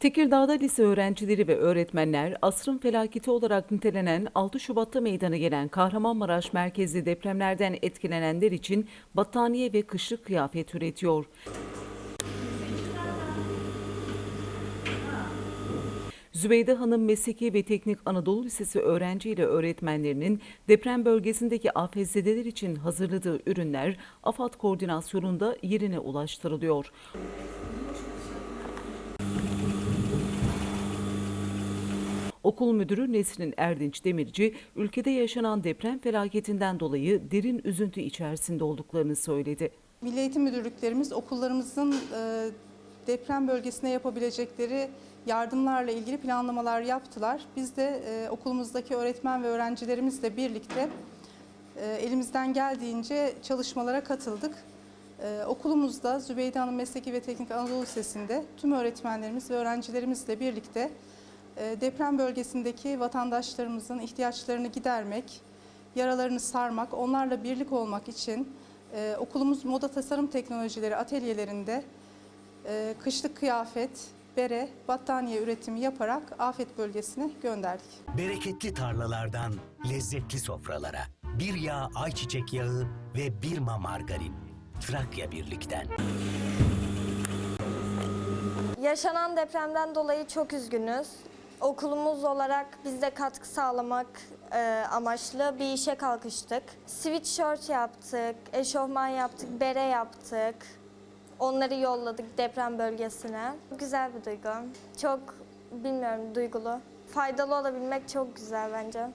Tekirdağ'da lise öğrencileri ve öğretmenler asrın felaketi olarak nitelenen 6 Şubat'ta meydana gelen Kahramanmaraş merkezli depremlerden etkilenenler için battaniye ve kışlık kıyafet üretiyor. Zübeyde Hanım Mesleki ve Teknik Anadolu Lisesi öğrenci ile öğretmenlerinin deprem bölgesindeki afetzedeler için hazırladığı ürünler AFAD koordinasyonunda yerine ulaştırılıyor. Okul müdürü Nesrin Erdinç Demirci, ülkede yaşanan deprem felaketinden dolayı derin üzüntü içerisinde olduklarını söyledi. Milli Eğitim Müdürlüklerimiz okullarımızın e, deprem bölgesine yapabilecekleri yardımlarla ilgili planlamalar yaptılar. Biz de e, okulumuzdaki öğretmen ve öğrencilerimizle birlikte e, elimizden geldiğince çalışmalara katıldık. E, okulumuzda Zübeyde Hanım Mesleki ve Teknik Anadolu Lisesi'nde tüm öğretmenlerimiz ve öğrencilerimizle birlikte deprem bölgesindeki vatandaşlarımızın ihtiyaçlarını gidermek, yaralarını sarmak, onlarla birlik olmak için e, okulumuz Moda Tasarım Teknolojileri atölyelerinde e, kışlık kıyafet, bere, battaniye üretimi yaparak afet bölgesine gönderdik. Bereketli tarlalardan lezzetli sofralara. Bir yağ ayçiçek yağı ve bir ma margarin. Trakya Birlik'ten. Yaşanan depremden dolayı çok üzgünüz. Okulumuz olarak biz katkı sağlamak e, amaçlı bir işe kalkıştık. Sweatshirt yaptık, eşofman yaptık, bere yaptık. Onları yolladık deprem bölgesine. Güzel bir duygu. Çok bilmiyorum duygulu. Faydalı olabilmek çok güzel bence.